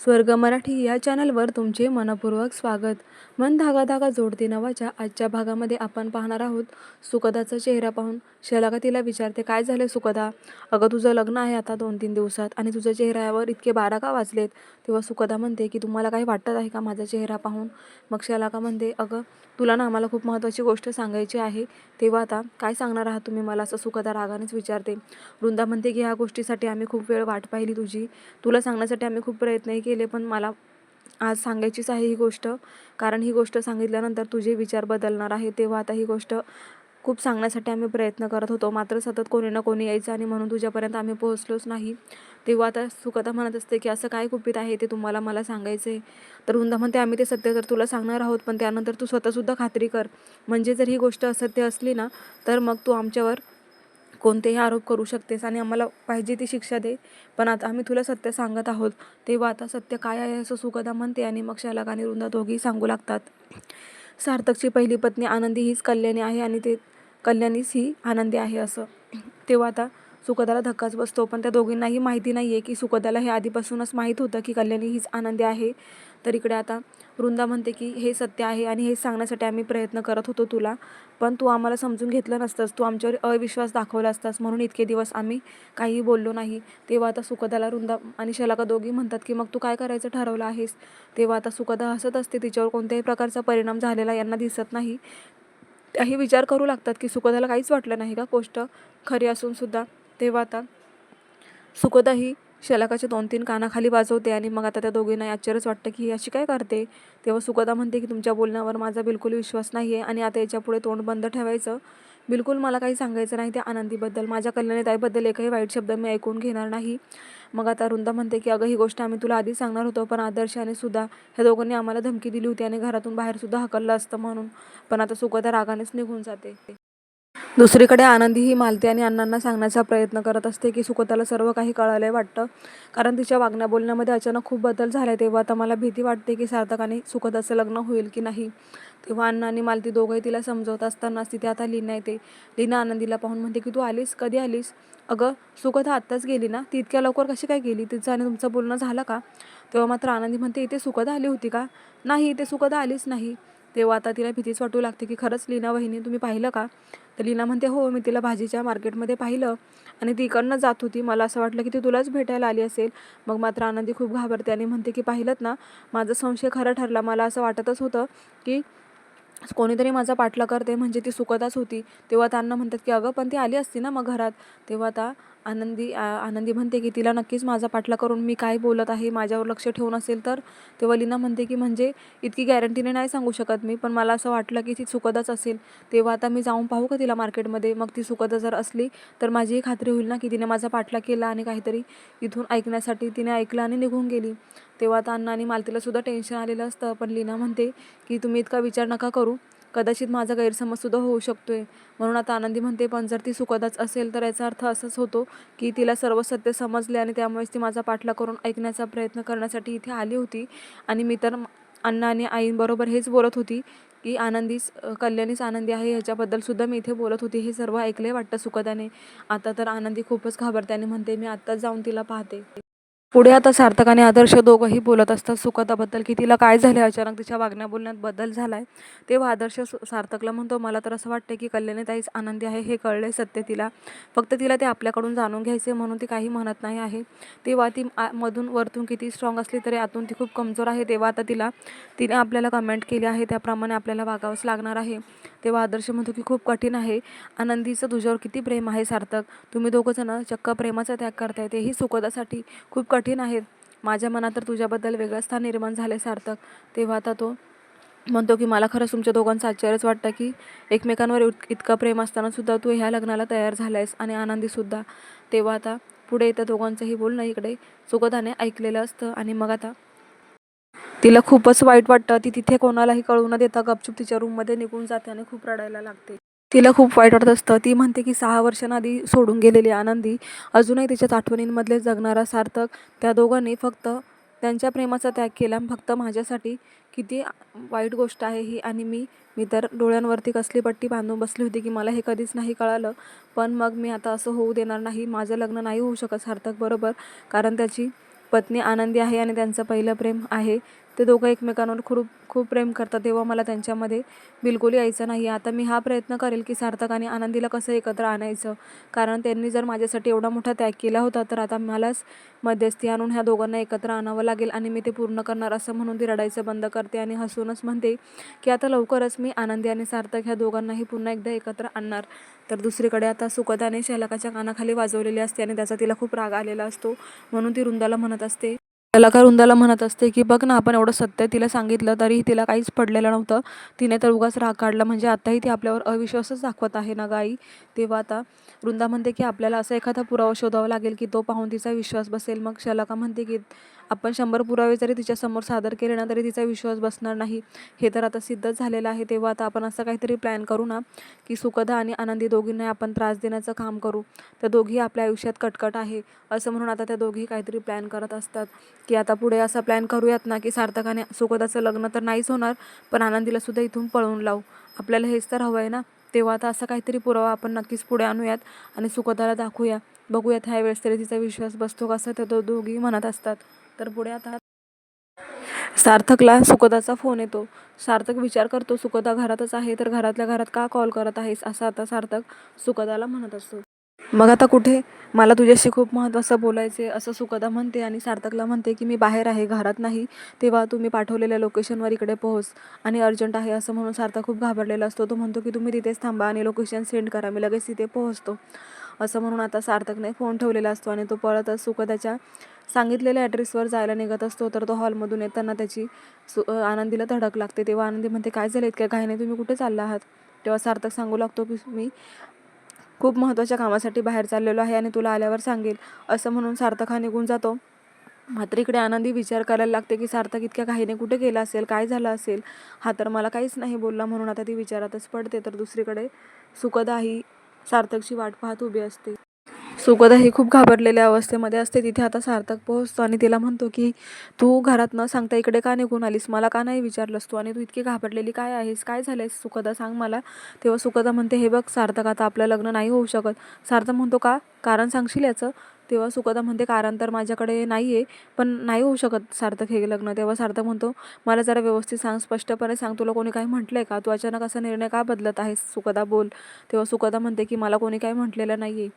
स्वर्ग मराठी या चॅनलवर तुमचे मनपूर्वक स्वागत. मन धागा धागा जोडते नावाच्या आजच्या भागामध्ये आपण पाहणार आहोत सुकदाचा चेहरा पाहून. शलाका तिला विचारते काय झालं सुकदा? अगं तुझं लग्न आहे आता दोन तीन दिवसात आणि तुझ्या चेहऱ्यावर इतके बारा का वाजलेत. तेव्हा सुकदा म्हणते की तुम्हाला काही वाटत आहे का माझा चेहरा पाहून? मग शलाका म्हणते अगं तुला ना आम्हाला खूप महत्त्वाची गोष्ट सांगायची आहे. तेव्हा आता काय सांगणार आहात तुम्ही मला? असं सुकदा रागानेच विचारते. वृंदा म्हणते की ह्या गोष्टीसाठी आम्ही खूप वेळ वाट पाहिली तुझी. तुला सांगण्यासाठी आम्ही खूप प्रयत्नही केले पण मला आज सांगायचीच आहे ही गोष्ट. कारण ही गोष्ट सांगितल्यानंतर तुझे विचार बदलणार आहे तेव्हा आता ही गोष्ट खूप सांगण्यासाठी आम्ही प्रयत्न करत होतो. मात्र सतत कोणी ना कोणी यायचं आणि म्हणून तुझ्यापर्यंत आम्ही पोहोचलोच नाही. तेव्हा आता सुकथा म्हणत असते की असं काय गुपित आहे? ते तुम्हाला मला सांगायचं आहे तर वृंदा म्हणते आम्ही ते सत्य तर तुला सांगणार आहोत पण त्यानंतर तू स्वतःसुद्धा खात्री कर. म्हणजे जर ही गोष्ट असत्य असली ना तर मग तू आमच्यावर कोणतेही आरोप करू शकतेस आणि आम्हाला पाहिजे ती शिक्षा दे. पण आता आम्ही तुला सत्य सांगत आहोत. तेव्हा आता सत्य काय आहे असं सुकदा म्हणते आणि मग शालक आणि वृंदा दोघेही सांगू लागतात. सार्थकची पहिली पत्नी आनंदी हीच कल्याणी आहे आणि ते कल्याणीच ही आनंदी आहे असं. तेव्हा आता सुकदाला धक्काच बसतो. पण त्या दोघींनाही माहिती नाही आहे की सुकदाला हे आधीपासूनच माहीत होतं की कल्याणी हीच आनंदी आहे. तर इकडे आता वृंदा म्हणते की हे सत्य आहे आणि हे सांगण्यासाठी आम्ही प्रयत्न करत होतो तुला पण तू आम्हाला समजून घेतलं नसतंस. तू आमच्यावर अविश्वास दाखवला असतास. म्हणून इतके दिवस आम्ही काहीही बोललो नाही. तेव्हा आता सुखदाला वृंदा आणि शलाका दोघी म्हणतात की मग तू काय करायचं ठरवलं आहेस? तेव्हा आता सुखदा हसत असते. तिच्यावर कोणत्याही प्रकारचा परिणाम झालेला यांना दिसत नाही. त्याही विचार करू लागतात की सुखदाला काहीच वाटलं नाही का? गोष्ट खरी असूनसुद्धा तेव्हा आता सुखदाही शलाकाच्या दोन तीन कानाखाली वाजवते आणि मग आता त्या दोघींना आश्चर्यच वाटतं की अशी काय करते? तेव्हा सुगदा म्हणते की तुमच्या बोलण्यावर माझा बिलकुल विश्वास नाही आहे आणि आता याच्यापुढे तोंड बंद ठेवायचं? बिलकुल मला काही सांगायचं नाही त्या आनंदीबद्दल. माझ्या कल्याणीताईबद्दल एकही वाईट शब्द मी ऐकून घेणार नाही. मग आता रुंदा म्हणते की अगं ही गोष्ट आम्ही तुला आधी सांगणार होतो पण आदर्श आणि सुद्धा ह्या दोघांनी आम्हाला धमकी दिली होती आणि घरातून बाहेरसुद्धा हकललं असतं म्हणून. पण आता सुकदा रागानेच निघून जाते. दुसरीकडे आनंदी ही मालती आणि अण्णांना सांगण्याचा प्रयत्न करत असते की सुकोताला सर्व काही कळालंय वाटतं. कारण तिच्या वागण्या बोलण्यामध्ये अचानक खूप बदल झाला तेव्हा आता मला भीती वाटते की सार्थक आणि सुकताचं लग्न होईल की नाही. तेव्हा अण्णा आणि मालती दोघंही तिला समजवत असतानाच तिथे आता लीना येते. लीना आनंदीला पाहून म्हणते की तू आलीस? कधी आलीस? अगं सुकथा आत्ताच गेली ना? ती इतक्या लवकर कशी काय गेली? तिचं आणि तुमचं बोलणं झालं का? तेव्हा मात्र आनंदी म्हणते इथे सुखदा आली होती का? नाही इथे सुखदा आलीच नाही. तेव्हा आता तिला भीतीच वाटू लागते की खरंच लीना वहिनी तुम्ही पाहिलं का? तर लीना म्हणते हो मी तिला भाजीच्या मार्केटमध्ये पाहिलं आणि ती इकडनं जात होती. मला असं वाटलं की ती तुलाच भेटायला आली असेल. मग मात्र आनंदी खूप घाबरते आणि म्हणते की पाहिलंत ना माझा संशय खरा ठरला. मला असं वाटतच होतं की कोणीतरी माझा पाठला करते म्हणजे ती सुकतच होती. तेव्हा त्यांना म्हणतात की अगं पण ती आली असती ना मग घरात. तेव्हा आता आनंदी आनंदी म्हणते की तिला नक्कीच माझा पाठला करून मी काय बोलत आहे माझ्यावर लक्ष ठेवून असेल तर? तेव्हा लीना म्हणते की म्हणजे इतकी गॅरंटीने नाही सांगू शकत मी पण मला असं वाटलं की ती सुखदच असेल. तेव्हा आता मी जाऊन पाहू का तिला मार्केटमध्ये मग ती सुकत जर असली तर माझीही खात्री होईल ना की तिने माझा पाठला केला आणि काहीतरी इथून ऐकण्यासाठी तिने ऐकलं आणि निघून गेली. तेव्हा आता अण्णा आणि मालतीलासुद्धा टेन्शन आलेलं असतं पण लीना म्हणते की तुम्ही इतका विचार नका करू. कदाचित माझा गैरसमजसुद्धा होऊ शकतो आहे म्हणून आता आनंदी म्हणते पण जर ती सुखदाच असेल तर याचा अर्थ असाच होतो की तिला सर्व सत्य समजले आणि त्यामुळेच ती माझा पाठला करून ऐकण्याचा प्रयत्न करण्यासाठी इथे आली होती. आणि मी तर अण्णा आणि आईंबरोबर हेच बोलत होती की आनंदीच कल्याणीच आनंदी आहे ह्याच्याबद्दलसुद्धा मी इथे बोलत होती. हे सर्व ऐकले वाटतं सुखदाने. आता तर आनंदी खूपच घाबरते आणि म्हणते मी आत्ताच जाऊन तिला पाहते. पुढे आता सार्थक आणि आदर्श दोघंही बोलत असतात सुखदाबद्दल की तिला काय झालं अचानक तिच्या वागण्या बोलण्यात बदल झाला आहे तेव्हा आदर्श सार्थकला म्हणतो मला तर असं वाटतं की कल्याणी ताईच आनंदी आहे हे कळलं सत्य तिला. फक्त तिला ते आपल्याकडून जाणून घ्यायचे म्हणून ती काही म्हणत नाही आहे. तेव्हा ती मधून वरतून किती स्ट्रॉंग असली तरी आतून ती खूप कमजोर आहे. तेव्हा आता तिला तिने आपल्याला कमेंट केली आहे. त्याप्रमाणे आपल्याला वागावंच लागणार आहे. तेव्हा आदर्श म्हणतो की खूप कठीण आहे. आनंदीचं तुझ्यावर किती प्रेम आहे सार्थक? तुम्ही दोघंजणं चक्क प्रेमाचा त्याग करताय. तेही सुखदासाठी खूप कठीण आहेत. माझ्या मनात तर तुझ्याबद्दल वेगळं स्थान निर्माण झाले सार्थक. तेव्हा आता तो म्हणतो की मला खरंच तुमच्या दोघांचं आश्चर्यच वाटतं की एकमेकांवर इतकं प्रेम असतानासुद्धा तू ह्या लग्नाला तयार झाला आहेस आणि आनंदीसुद्धा तेव्हा आता पुढे त्या दोघांचंही बोलणं इकडे सुगदाने ऐकलेलं असतं आणि मग आता तिला खूपच वाईट वाटतं. ती तिथे कोणालाही कळू न देता गपचूप तिच्या रूममध्ये निघून जाते आणि खूप रडायला लागते. तिला खूप वाईट वाटत असतं. ती म्हणते की सहा वर्षांआधी सोडून गेलेली आनंदी अजूनही तिच्याच आठवणींमधले जगणारा सार्थक त्या दोघांनी फक्त त्यांच्या प्रेमाचा त्याग केला फक्त माझ्यासाठी किती वाईट गोष्ट आहे ही आणि मी मी तर डोळ्यांवरती कसली पट्टी बांधून बसली होती की मला हे कधीच नाही कळालं. पण मग मी आता असं होऊ देणार नाही माझं लग्न नाही होऊ शकत सार्थक बरोबर कारण त्याची पत्नी आनंदी आहे आणि त्यांचं पहिलं प्रेम आहे. ते दोघं एकमेकांवर खूप खूप प्रेम करतात. तेव्हा मला त्यांच्यामध्ये बिलकुल यायचं नाही. आता मी हा प्रयत्न करेल की सार्थक आणि आनंदीला कसं एकत्र आणायचं? कारण त्यांनी जर माझ्यासाठी एवढा मोठा त्याग केला होता तर आता मलाच मध्यस्थी आणून ह्या दोघांना एकत्र आणावं लागेल आणि मी ते पूर्ण करणार असं म्हणून ती रडायचं बंद करते आणि हसूनच म्हणते की आता लवकरच मी आनंदी आणि सार्थक ह्या दोघांनाही पुन्हा एकदा एकत्र आणणार. तर दुसरीकडे आता सुखदाने शलकाच्या कानाखाली वाजवलेली असते आणि त्याचा तिला खूप राग आलेला असतो म्हणून ती रुंदाला म्हणत असते. कलाकार रुंदाला म्हणत असते की बघ ना आपण एवढं सत्य तिला सांगितलं तरीही तिला काहीच पडलेलं नव्हतं. तिने तर उगाच राग काढला. म्हणजे आताही ती आपल्यावर अविश्वासच दाखवत आहे ना गाई? तेव्हा आता वृंदा म्हणते की आपल्याला असा एखादा पुरावा शोधावा लागेल की तो पाहून तिचा विश्वास बसेल. मग शलाका म्हणते की आपण शंभर पुरावे जरी तिच्यासमोर सादर केले ना तरी तिचा विश्वास बसणार नाही. हे तर आता सिद्धच झालेलं आहे. तेव्हा आता आपण असं काहीतरी प्लॅन करू ना की सुखदा आणि आनंदी दोघींना आपण त्रास देण्याचं काम करू. त्या दोघी आपल्या आयुष्यात कटकट आहे. असं म्हणून आता त्या दोघी काहीतरी प्लॅन करत असतात. की आता पुढे असा प्लॅन करूयात ना की सार्थकाने सुखदाचं लग्न तर नाहीच होणार पण आनंदीला सुद्धा इथून पळवून लावू. आपल्याला हेच तर हवं आहे ना. तेव्हा आता असा काहीतरी पुरावा आपण नक्कीच पुढे आणूयात आणि सुखदाला दाखवूया. बघूयात ह्या वेळेस तरी तिचा विश्वास बसतो कसा तर त्या दोघी म्हणत असतात. तर पुढे आता सार्थकला सुखदाचा फोन येतो. सार्थक विचार करतो सुखदा घरातच आहे तर घरातल्या घरात का कॉल करत आहेस? असं आता सार्थक सुखदाला म्हणत असतो. मग आता कुठे? मला तुझ्याशी खूप महत्त्वाचं बोलायचे असं सुखदा म्हणते आणि सार्थकला म्हणते की मी बाहेर आहे घरात नाही. तेव्हा तुम्ही पाठवलेल्या लोकेशनवर इकडे पोहोच. आणि अर्जंट आहे असं म्हणून सार्थक खूप घाबरलेला असतो. तो म्हणतो की तुम्ही तिथेच थांबा आणि लोकेशन सेंड करा. मी लगेच तिथे पोहोचतो. असं म्हणून आता सार्थकने फोन ठेवलेला असतो आणि तो पळतच सुखदाच्या सांगितलेल्या ॲड्रेसवर जायला निघत असतो. तर तो हॉलमधून येताना त्याची सु आनंदीला धडक लागते. तेव्हा आनंदी म्हणते काय झालं इतक्या घाईने तुम्ही कुठे चालला आहात? तेव्हा सार्थक सांगू लागतो की मी खूप महत्त्वाच्या कामासाठी बाहेर चाललेलो आहे आणि तुला आल्यावर सांगेल. असं म्हणून सार्थक हा निघून जातो. मात्र इकडे आनंदी विचार करायला लागते की सार्थक इतक्या काहीने कुठे गेला असेल? काय झालं असेल? हा तर मला काहीच नाही बोलला म्हणून आता ती विचारातच पडते. तर दुसरीकडे सुखदाही सार्थकची वाट पाहत उभी असते. सुखदा ही खूप घाबरलेल्या अवस्थेमध्ये असते. तिथे आता सार्थक पोहोचतो आणि तिला म्हणतो की तू घरात न सांगता इकडे का निघून आलीस? मला का नाही विचारलंस तू? आणि तू इतकी घाबरलेली काय आहेस? काय झालंयस? सुखदा सांग मला. तेव्हा सुखदा म्हणते हे बघ सार्थक आता आपलं लग्न नाही होऊ शकत. सार्थक म्हणतो का? कारण सांगशील याचं? तेव्हा सुखदा म्हणते कारण तर माझ्याकडे नाही आहे पण नाही होऊ शकत सार्थक हे लग्न. तेव्हा सार्थक म्हणतो मला जरा व्यवस्थित सांग स्पष्टपणे सांग तुला कोणी काही म्हटलं आहे का? तू अचानक असा निर्णय का बदलत आहेस सुखदा बोल तेव्हा सुखदा म्हणते की मला कोणी काही म्हटलेलं नाही आहे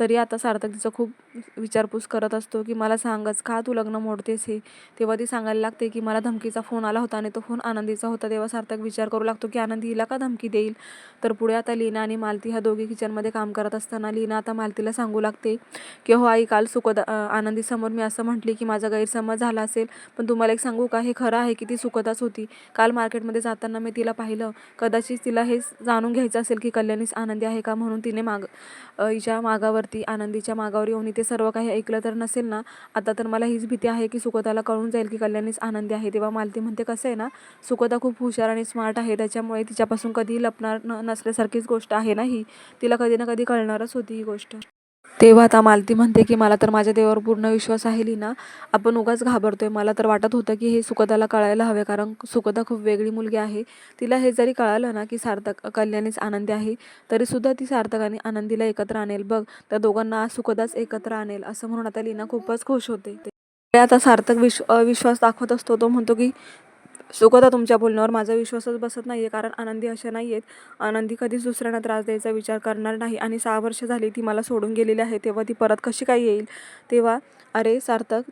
तरी आता सार्थक तिचं खूप विचारपूस करत असतो की मला सांगच का तू लग्न मोडतेस हे? तेव्हा ती सांगायला लागते की मला धमकीचा फोन आला होता आणि तो फोन आनंदीचा होता. तेव्हा सार्थक विचार करू लागतो की आनंदी हिला का धमकी देईल? तर पुढे आता लीना आणि मालती ह्या दोघी किचनमध्ये काम करत असताना लीना आता मालतीला सांगू लागते की हो आई काल सुखद आनंदीसमोर मी असं म्हटले की माझा गैरसमज झाला असेल पण तुम्हाला एक सांगू का? हे खरं आहे की ती सुखदाच होती. काल मार्केटमध्ये जाताना मी तिला पाहिलं. कदाचित तिला हे जाणून घ्यायचं असेल की कल्याणीच आनंदी आहे का म्हणून तिने माग हिच्या मागावरती आनंदीच्या मागावर येऊन ते सर्व काही ऐकलं तर नसेल ना? आता तर मला हीच भीती आहे की सुखदाला कळून जाईल की कल्याणीच आनंदी आहे. तेव्हा मालती म्हणते कसं आहे ना? सुखदा खूप हुशार आणि स्मार्ट आहे. त्याच्यामुळे तिच्यापासून कधी लपणार न नसल्यासारखीच गोष्ट आहे ना ही? तिला कधी ना कधी कळणारच होती ही गोष्ट. तेव्हा आता मालती म्हणते की मला तर माझ्या देवावर पूर्ण विश्वास आहे लीना. आपण उगाच घाबरतोय. मला तर वाटत होतं की हे सुखदाला कळायला हवे कारण सुखदा खूप वेगळी मुलगी आहे. तिला हे जरी कळालं ना की सार्थक कल्याणीच आनंदी आहे तरीसुद्धा ती सार्थक आणि आनंदीला एकत्र आणेल. बघ त्या दोघांना आज सुखदाच एकत्र आणेल. असं म्हणून आता लीना खूपच खुश होते. आता सार्थक विश्व अविश्वास दाखवत असतो. तो म्हणतो की सुखदा तुमच्या बोलण्यावर माझा विश्वासच बसत नाही आहे कारण आनंदी अशा नाही आहेत आनंदी कधीच दुसऱ्यांना त्रास द्यायचा विचार करणार नाही. आणि सहा वर्ष झाली ती मला सोडून गेलेली आहे तेव्हा ती परत कशी काय येईल? तेव्हा अरे सार्थक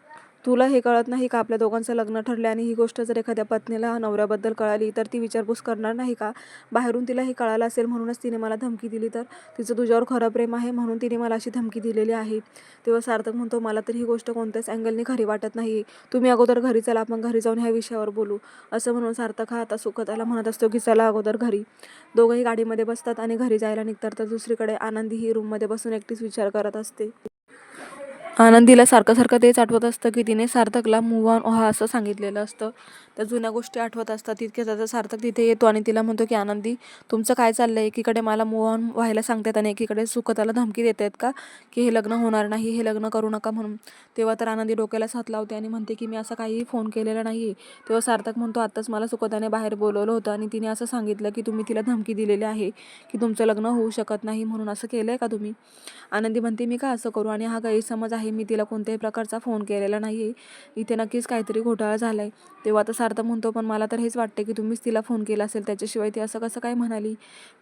तुला हे कळत नाही का आपल्या दोघांचं लग्न ठरलं आणि ही गोष्ट जर एखाद्या पत्नीला नवऱ्याबद्दल कळाली तर ती विचारपूस करणार नाही का? बाहेरून तिला हे कळालं असेल म्हणूनच तिने मला धमकी दिली तर? तिचं तुझ्यावर खरं प्रेम आहे म्हणून तिने मला अशी धमकी दिलेली आहे. तेव्हा सार्थक म्हणतो मला तर ही गोष्ट कोणत्याच अँगलने खरी वाटत नाही तुम्ही अगोदर घरी चला आपण घरी जाऊन ह्या विषयावर बोलू. असं म्हणून सार्थक हा आता सुखताला म्हणत असतो की चला अगोदर घरी. दोघंही गाडीमध्ये बसतात आणि घरी जायला निघतात तर दुसरीकडे आनंदी ही रूममध्ये बसून एकटीच विचार करत असते. आनंदीला सारखं सारखं तेच आठवत असतं की तिने सार्थकला मूव ऑन व्हा असं सांगितलेलं असतं. त्या जुन्या गोष्टी आठवत असतात. तितके त्याचा सार्थक तिथे येतो आणि तिला म्हणतो की आनंदी तुमचं काय चाललं आहे एकीकडे मला मूव ऑन व्हायला सांगतात आणि एकीकडे सुखताला धमकी देत आहेत का? की हे लग्न होणार नाही हे लग्न करू नका म्हणून. तेव्हा तर आनंदी डोक्याला साथ लावते आणि म्हणते की मी असं काहीही फोन केलेला नाही आहे तेव्हा सार्थक म्हणतो आत्ताच मला सुखताने बाहेर बोलवलं होतं आणि तिने असं सांगितलं की तुम्ही तिला धमकी दिलेली आहे की तुमचं लग्न होऊ शकत नाही म्हणून असं केलं आहे का तुम्ही? आनंदी म्हणते मी का असं करू? आणि हा गैरसमज आहे आहे मी तिला कोणत्याही प्रकारचा फोन केलेला नाही आहे इथे नक्कीच काहीतरी घोटाळा झाला आहे तेव्हा आता सार्थ म्हणतो पण मला तर हेच वाटते की तुम्हीच तिला फोन केला असेल त्याच्याशिवाय ती असं कसं काय म्हणाली?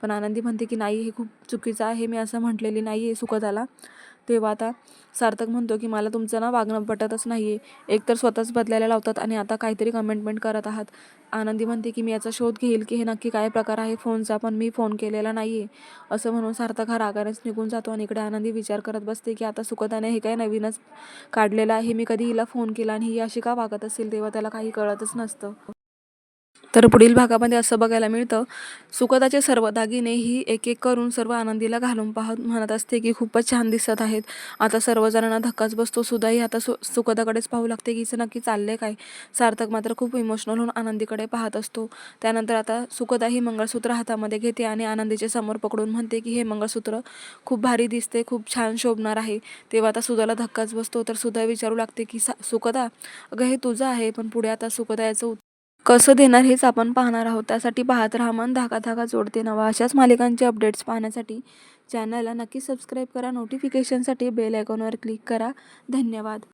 पण आनंदी म्हणते की नाही हे खूप चुकीचं आहे मी असं म्हटलेली नाही आहे सुखदाला. तेव्हा आता सार्थक म्हणतो की मला तुमचं ना वागणं पटतच नाही आहे एकतर स्वतःच बदलायला लावतात आणि आता काहीतरी कमेंटमेंट करत आहात. आनंदी म्हणते की मी याचा शोध घेईल की हे नक्की काय प्रकार आहे फोनचा पण मी फोन केलेला नाही आहे असं म्हणून सार्थक हा रागानेच निघून जातो आणि इकडे आनंदी विचार करत बसते की आता सुखदाने हे काय नवीनच काढलेलं आहे. मी कधी हिला फोन केला आणि ही अशी का वागत असेल? तेव्हा त्याला काही कळतच नसतं. तर पुढील भागामध्ये असं बघायला मिळतं. सुखदाचे सर्व दागिने ही एक एक करून सर्व आनंदीला घालून पाहत म्हणत असते की खूपच छान दिसत आहेत. आता सर्वजणांना धक्काच बसतो. सुद्धाही आता सु सुखदाकडेच पाहू लागते की हिचं नक्की चाललंय काय? सार्थक मात्र खूप इमोशनल होऊन आनंदीकडे पाहत असतो. त्यानंतर आता सुखदा ही मंगळसूत्र हातामध्ये घेते आणि आनंदीचे समोर पकडून म्हणते की हे मंगळसूत्र खूप भारी दिसते. खूप छान शोभणार आहे. तेव्हा आता सुधाला धक्काच बसतो. तर सुद्धा विचारू लागते की सा सुखदा अगं हे तुझं आहे. पण पुढे आता सुखदा याचं कसं देणार हेच आपण पाहणार आहोत. त्यासाठी पाहत राहा मन धाका जोडते नवा. अशाच मालिकांचे अपडेट्स पाहण्यासाठी चॅनलला नक्की सबस्क्राईब करा. नोटिफिकेशनसाठी बेल आयकॉनवर क्लिक करा. धन्यवाद.